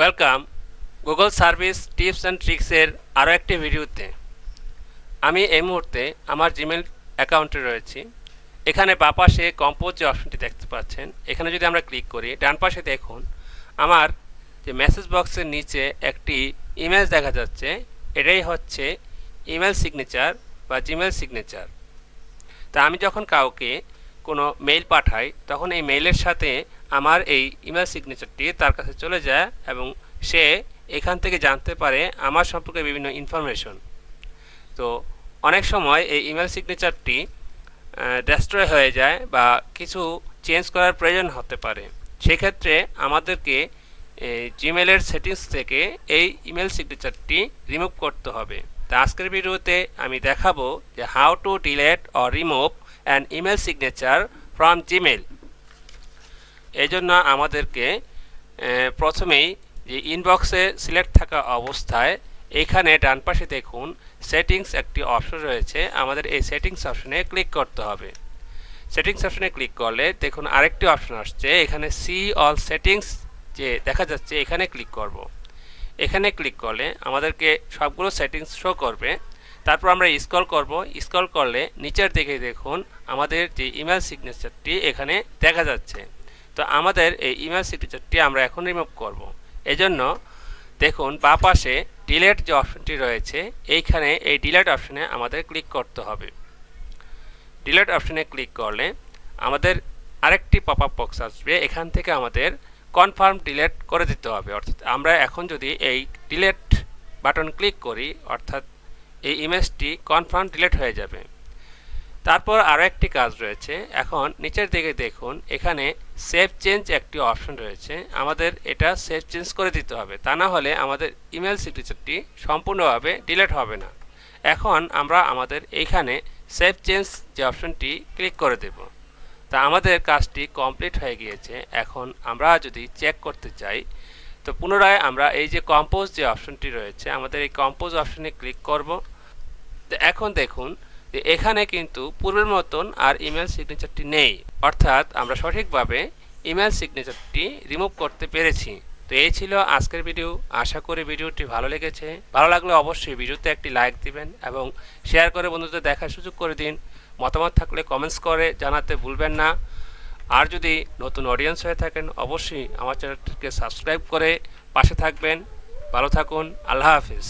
Welcome Google service tips and ট্রিক্সের আরও একটি ভিডিওতে। আমি এই মুহূর্তে আমার জিমেল অ্যাকাউন্টে রয়েছি। এখানে বাঁ পাশে কম্পোজ যে অপশনটি দেখতে পাচ্ছেন, এখানে যদি আমরা ক্লিক করি, ডান পাশে দেখুন, আমার যে মেসেজ বক্সের নিচে একটি ইমেজ দেখা যাচ্ছে, এটাই হচ্ছে ইমেল সিগনেচার বা জিমেল সিগনেচার তা আমি যখন কাউকে কোনো মেইল পাঠাই, তখন এই মেইলের সাথে আমার এই ইমেল সিগনেচারটি তার কাছে চলে যায় এবং সে এখান থেকে জানতে পারে আমার সম্পর্কে বিভিন্ন ইনফরমেশন তো অনেক সময় এই ইমেল সিগনেচারটি ডেস্ট্রয় হয়ে যায় বা কিছু চেঞ্জ করার প্রয়োজন হতে পারে। সেক্ষেত্রে আমাদেরকে জিমেলের সেটিংস থেকে এই ইমেল সিগনেচারটি রিমুভ করতে হবে। তা আজকের ভিডিওতে আমি দেখাবো যে how to delete or remove an email signature from Gmail এই জন্য আমাদেরকে প্রথমেই যে ইনবক্সে সিলেক্ট থাকা অবস্থায় এখানে ডান পাশে দেখুন সেটিংস একটি অপশন রয়েছে। আমাদের এই সেটিংস অপশনে ক্লিক করতে হবে। সেটিংস অপশনে ক্লিক করলে দেখুন আরেকটি অপশন আসছে। এখানে সি অল সেটিংস যে দেখা যাচ্ছে, এখানে ক্লিক করব। এখানে ক্লিক করলে আমাদেরকে সবগুলো সেটিংস শো করবে। তারপর আমরা স্ক্রল করব। স্ক্রল করলে নিচের দিকে দেখুন, আমাদের যে ইমেল সিগনেচারটি এখানে দেখা যাচ্ছে। তো আমাদের এই ইমেল সিগনেচারটি আমরা এখন রিমুভ করব। এজন্য দেখুন, বাঁ পাশে ডিলেট যে অপশনটি রয়েছে, এইখানে এই ডিলেট অপশনে আমাদের ক্লিক করতে হবে। ডিলেট অপশনে ক্লিক করলে আমাদের আরেকটি পপ আপ বক্স আসবে। এখান থেকে আমাদের কনফার্ম ডিলেট করে দিতে হবে। অর্থাৎ আমরা এখন যদি এই ডিলেট বাটন ক্লিক করি, অর্থাৎ এই ইমেজটি কনফার্ম ডিলেট হয়ে যাবে। তারপর আরও একটি কাজ রয়েছে। এখন নিচের দিকে দেখুন, এখানে সেভ চেঞ্জ একটি অপশন রয়েছে। আমাদের এটা সেভ চেঞ্জ করে দিতে হবে। তা না হলে আমাদের ইমেল সিগনেচারটি সম্পূর্ণভাবে ডিলেট হবে না। এখন আমরা আমাদের এইখানে সেভ চেঞ্জ যে অপশনটি ক্লিক করে দেব। তা আমাদের কাজটি কমপ্লিট হয়ে গিয়েছে। এখন আমরা যদি চেক করতে চাই, তো পুনরায় আমরা এই যে কম্পোজ যে অপশনটি রয়েছে, আমাদের এই কম্পোজ অপশনে ক্লিক করব। এখন দেখুন এখানে কিন্তু পূর্বের মতন আর ইমেল সিগনেচারটি নেই। অর্থাৎ আমরা সঠিকভাবে ইমেল সিগনেচারটি রিমুভ করতে পেরেছি। তো এই ছিল আজকের ভিডিও আশা করি ভিডিওটি ভালো লেগেছে। ভালো লাগলে অবশ্যই ভিডিওতে একটি লাইক দিবেন এবং শেয়ার করে বন্ধুদের দেখার সুযোগ করে দিন। মতামত থাকলে কমেন্টস করে জানাতে ভুলবেন না। আর যদি নতুন অডিয়েন্স হয়ে থাকেন, অবশ্যই আমার চ্যানেলটিকে সাবস্ক্রাইব করে পাশে থাকবেন। ভালো থাকুন। আল্লাহ হাফিজ।